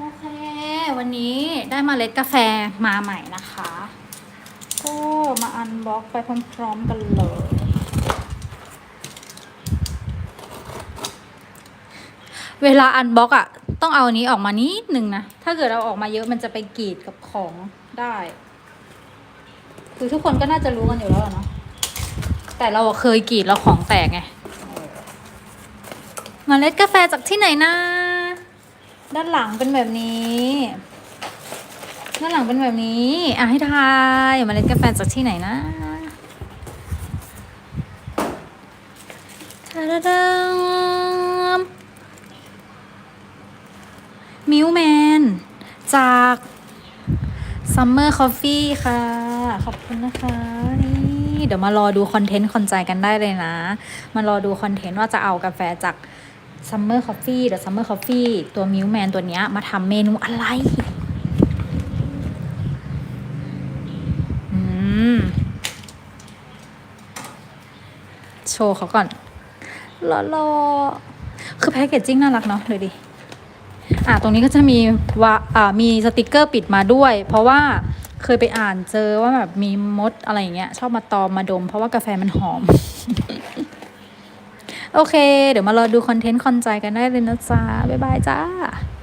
โอเค วันนี้ได้มาเมล็ดกาแฟมาใหม่นะคะ ก็มาอันบล็อกไปพร้อมๆกันเลย เวลาอันบล็อกอะต้องเอาอันนี้ออกมานิดนึงนะ ถ้าเกิดเราออกมาเยอะมันจะไปกรีดกับของได้ คือทุกคนก็น่าจะรู้กันอยู่แล้วเนาะ แต่เราเคยกรีดแล้วของแตกไงมเมล็ดกาแฟจากที่ไหนนะ ด้านหลังเป็นแบบนี้ด้านหลังเป็นแบบนี้ อะให้ทายเมล็ดกาแฟจากที่ไหนนะทาดาดามมิวแมน จาก Summer Coffee ค่ะ ขอบคุณนะคะนี่เดี๋ยวมารอดูคอนเทนต์คอนใจกันได้เลยนะ มารอดูคอนเทนต์ว่าจะเอากาแฟจาก Summer Coffee หรือ Summer Coffee ตัว Milk Man ตัวเนี้ยมาทำเมนูอะไรโชว์เขาก่อนรอรอคือแพคเกจจิ้งน่ารักเนาะเลยดิ อ่าตรงนี้ก็จะมีว่าอ่ามีสติกเกอร์ปิดมาด้วย เพราะว่าเคยไปอ่านเจอว่าแบบมีมดอะไรอย่างเงี้ย ชอบมาตอมมาดม เพราะว่ากาแฟมันหอม โอเค เดี๋ยวมารอดูคอนเทนต์คอนใจกันได้เลยนะจ๊ะ บ๊ายบายจ้า